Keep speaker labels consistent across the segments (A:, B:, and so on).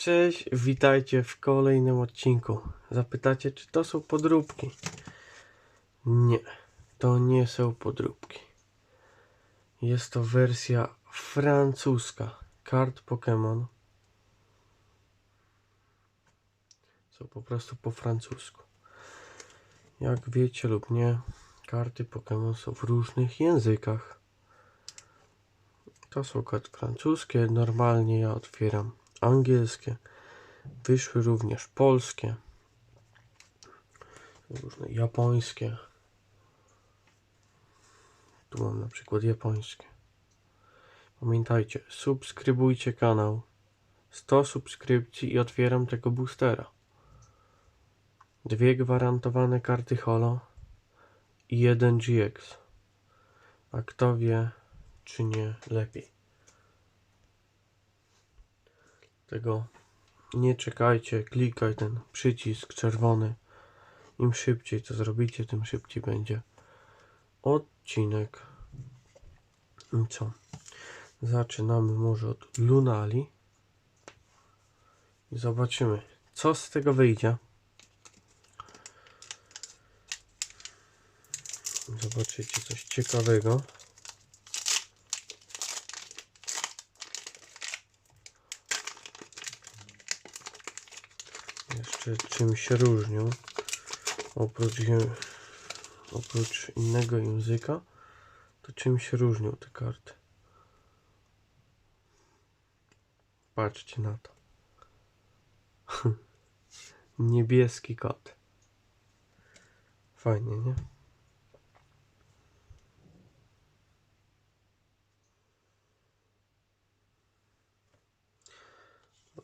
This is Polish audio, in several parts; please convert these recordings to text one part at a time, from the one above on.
A: Cześć, witajcie w kolejnym odcinku. Zapytacie, czy to są podróbki? Nie, to nie są podróbki. Jest to wersja francuska kart Pokémon. Są po prostu po francusku. Jak wiecie lub nie, karty Pokémon są w różnych językach. To są karty francuskie, normalnie ja otwieram angielskie. Wyszły również polskie. Różne japońskie. Tu mam na przykład japońskie. Pamiętajcie, subskrybujcie kanał. 100 subskrypcji i otwieram tego boostera. Dwie gwarantowane karty holo i jeden GX. A kto wie, czy nie lepiej. Tego nie czekajcie, klikaj ten przycisk czerwony. Im szybciej to zrobicie, tym szybciej będzie odcinek. I co? Zaczynamy może od Lunali. I zobaczymy, co z tego wyjdzie. Zobaczycie coś ciekawego. Jeszcze czym się różnią. Oprócz, oprócz innego języka to czym się różnią te karty. Patrzcie na to. Niebieski kot. Fajnie nie?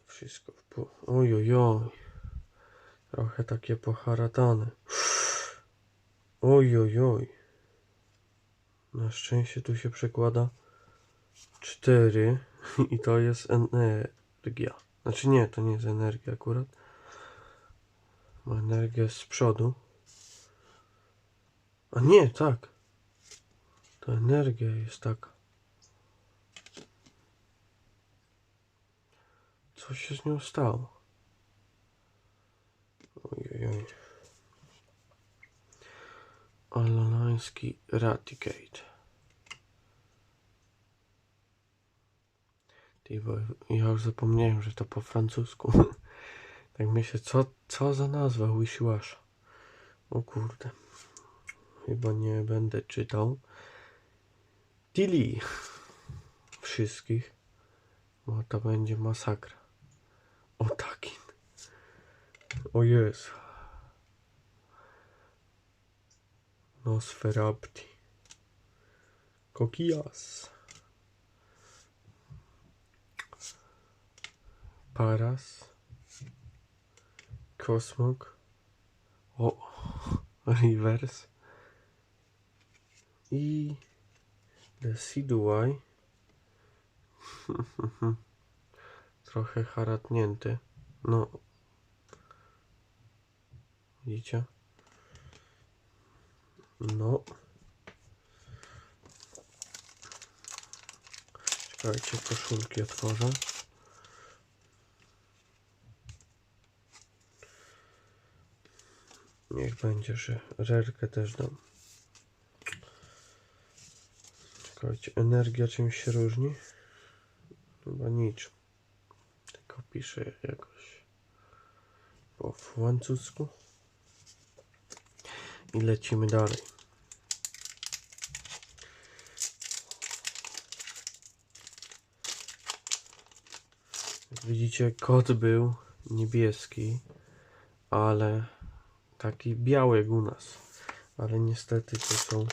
A: Wszystko w pół oj oj oj Trochę takie poharatane. Oj, oj, oj. Na szczęście tu się przekłada 4 i to jest energia. Znaczy nie, to nie jest energia akurat. Ma energię z przodu. A nie, tak. To energia jest taka. Co się z nią stało? Ojej. Alolański Raticate. Ty, bo ja już zapomniałem, że to po francusku. tak myślę, co, co za nazwa Wishiwash. O kurde. Chyba nie będę czytał. Tilly. Wszystkich. Bo to będzie masakra. O taki. O Jezu. Nosferapti. Kokijas. Paras. Kosmok. O. Rivers. I Decidueye. Trochę haratnięty. No, Widzicie? No. Czekajcie, koszulki otworzę. Niech będzie, że rerkę też dam. Czekajcie, energia czymś się różni? Chyba niczym. Tylko piszę jakoś po francusku i lecimy dalej. Widzicie, kot był niebieski, ale taki biały jak u nas. Ale niestety to są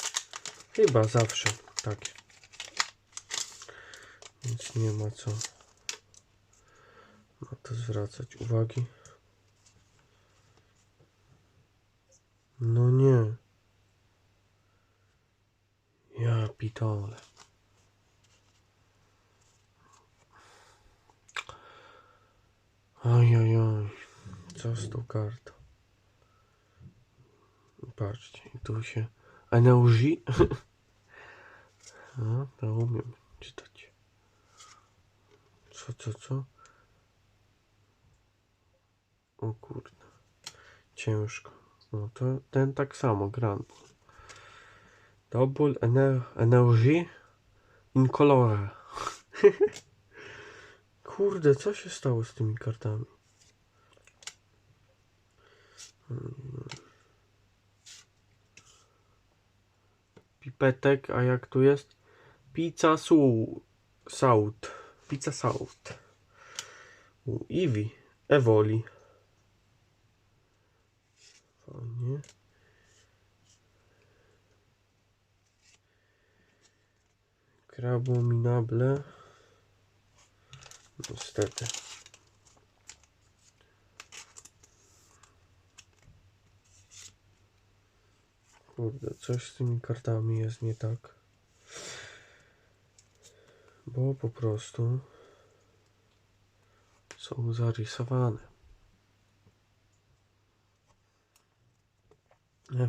A: chyba zawsze takie. Więc nie ma co na to zwracać uwagi. No nie. Ja pitole. Oj, oj, oj. Co z tą kartą? Patrzcie, tu się... Energy? No, to umiem czytać. Co, co, co? O kurde. Ciężko. No to ten tak samo, Grand Bull. Double ener Energy Incolore. Kurde, co się stało z tymi kartami? Hmm. Pipetek, a jak tu jest? Pizza South. Pizza South. U Iwi. Evoli. Fajnie. Krabominable. Niestety. Kurde, coś z tymi kartami jest nie tak. Bo po prostu są zarysowane.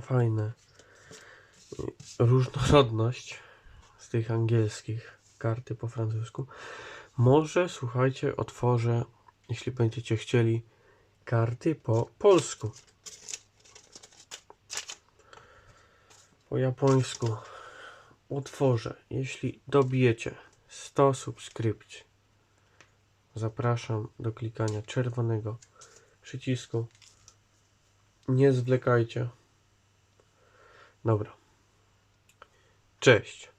A: Fajne. Różnorodność z tych angielskich karty po francusku. Może słuchajcie, otworzę, jeśli będziecie chcieli, karty po polsku. Po japońsku utworzę, jeśli dobijecie 100 subskrypcji. Zapraszam do klikania czerwonego przycisku. Nie zwlekajcie. Dobra. Cześć.